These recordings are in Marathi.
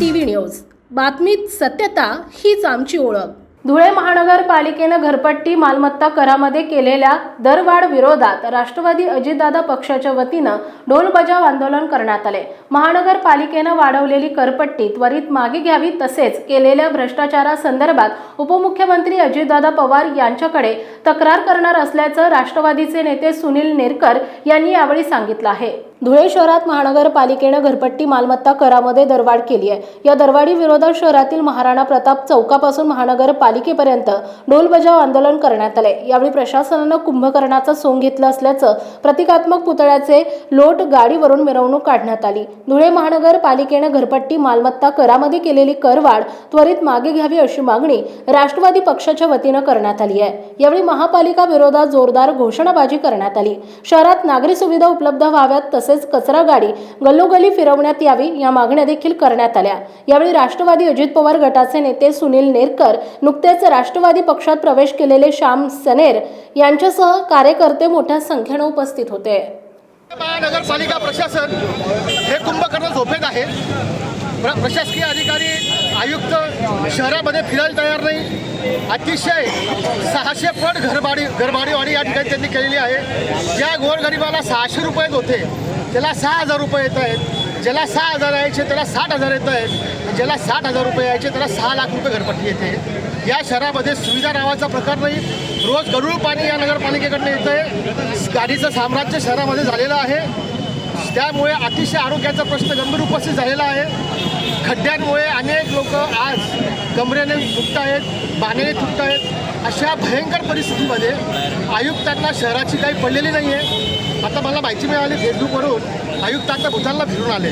बातमीत सत्यता हीच आमची ओळख. धुळे महानगरपालिकेनं घरपट्टी मालमत्ता करामध्ये केलेल्या दरवाढ विरोधात राष्ट्रवादी अजितदादा पक्षाच्या वतीनं ढोल बजाव आंदोलन करण्यात आले. महानगरपालिकेनं वाढवलेली करपट्टी त्वरित मागे घ्यावी तसेच केलेल्या भ्रष्टाचारासंदर्भात उपमुख्यमंत्री अजितदादा पवार यांच्याकडे तक्रार करणार असल्याचं राष्ट्रवादीचे नेते सुनील नेरकर यांनी यावेळी सांगितलं आहे. धुळे शहरात महानगरपालिकेनं घरपट्टी मालमत्ता करामध्ये दरवाढ केली आहे. या दरवाढी विरोधात शहरातील महाराणा प्रताप चौकापासून महानगरपालिकेपर्यंत ढोल बजाव आंदोलन करण्यात आले. यावेळी प्रशासनानं कुंभकर्णाचा सोंग घेतला असल्याचं प्रतिकात्मक पुतळ्याचे लोट गाडीवरून मिरवणूक काढण्यात आली. धुळे महानगरपालिकेनं घरपट्टी मालमत्ता करामध्ये केलेली करवाढ त्वरित मागे घ्यावी अशी मागणी राष्ट्रवादी पक्षाच्या वतीनं करण्यात आली आहे. यावेळी महापालिका विरोधात जोरदार घोषणाबाजी करण्यात आली. शहरात नागरी सुविधा उपलब्ध व्हाव्यात तसे तसेच कचरा गाडी गल्लोगल्ली फिरवण्यात यावी या मागण्या देखील करण्यात आल्या. यावेळी राष्ट्रवादी अजित पवार गटाचे नेते सुनील नेरकर नुकतेच राष्ट्रवादी पक्षात प्रवेश केलेले श्याम सनेर यांच्यासह कार्यकर्ते मोठ्या संख्येनं उपस्थित होते. महानगरपालिका प्रशासन हे कुंभकर्ण झोपेत आहे. प्रशासकीय अधिकारी आयुक्त शहरामध्ये फिरायला तयार नाही. अतिशय सहाशे पट घरभाडी घरभाडीवाडी या ठिकाणी त्यांनी केलेली आहे. ज्या गोरगरिबाला सहाशे रुपये होते त्याला सहा हजार रुपये येत आहेत ज्याला सहा हजार यायचे त्याला साठ हजार येत आहेत ज्याला साठ हजार रुपये यायचे त्याला सहा लाख रुपये घरपट्टी येते. या शहरामध्ये सुविधा नावाचा प्रकार नाही. रोज गरुळ पाणी या नगरपालिकेकडनं येतं आहे गाडीचं साम्राज्य शहरामध्ये झालेलं आहे. त्यामुळे अतिशय आरोग्याचा प्रश्न गंभीर उपस्थित झालेला आहे. खड्ड्यांमुळे अनेक लोक आज कमरेने तुटत आहेत बाणेने तुटत आहेत अशा भयंकर परिस्थितीमध्ये आयुक्तांना शहराची काही पडलेली नाही आहे आता मला माहिती मिळाली फेसबुकवरून आयुक्त आता भूतानला फिरून आले.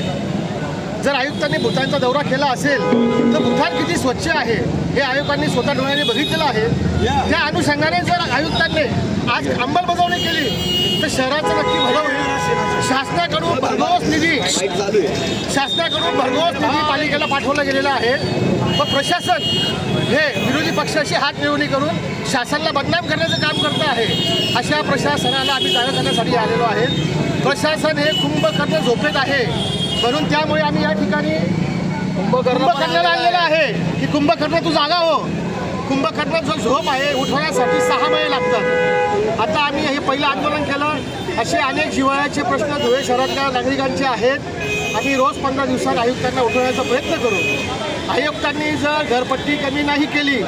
जर आयुक्तांनी भूतानचा दौरा केला असेल तर भूतान किती स्वच्छ आहे हे आयुक्तांनी स्वतः डोळ्याने बघितलेलं आहे. त्या अनुषंगाने जर आयुक्तांनी आज अंमलबजावणी केली तर शहराचं नक्की भलं होईल. शासनाकडून भरघोस निधी शासनाकडून भरघोस निधी पालिकेला पाठवला गेलेला आहे. पण प्रशासन हे विरोधी पक्षाशी हात मिळवणी करून शासनाला बदनाम करण्याचं काम करत आहे अशा प्रशासनाला आम्ही जागा करण्यासाठी आलेलो आहे. प्रशासन हे कुंभकर्ण झोपेत आहे. म्हणून त्यामुळे आम्ही या ठिकाणी कुंभकर्णाला आणलेलं आहे. की कुंभकर्ण तू जागा हो. कुंभकर्ण जो झोप आहे उठवण्यासाठी सहा महिने लागतात. आता आम्ही हे पहिलं आंदोलन केलं. असे अनेक जिव्हाळ्याचे प्रश्न धुळे शहरातल्या नागरिकांचे आहेत. आम्ही रोज पंधरा दिवसात आयुक्तांना उठवण्याचा प्रयत्न करू आयुक्तांनी जर घरपट्टी कमी नाही केली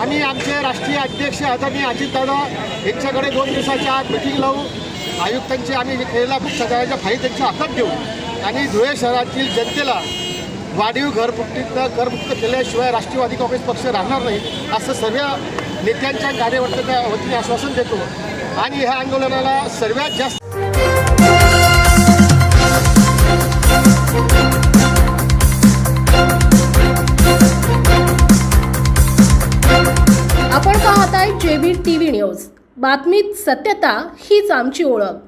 आणि आमचे राष्ट्रीय अध्यक्ष आदरणीय अजितदादा यांच्याकडे दोन दिवसाच्या आत मिटिंग लावू आयुक्तांचे आम्ही केलेला भ्रष्टाचाराच्या फाई त्यांच्या हातात घेऊ आणि धुळे शहरातील जनतेला वाढीव घरपट्टीतनं करमुक्त केल्याशिवाय राष्ट्रवादी काँग्रेस पक्ष राहणार नाही असं सर्व नेत्यांच्या कार्यवर्त्याच्या वतीने आश्वासन देतो. आणि ह्या आंदोलनाला सर्वात जास्त आपण पाहत आहे जेबी टीव्ही न्यूज. बातमीत सत्यता हीच आमची ओळख.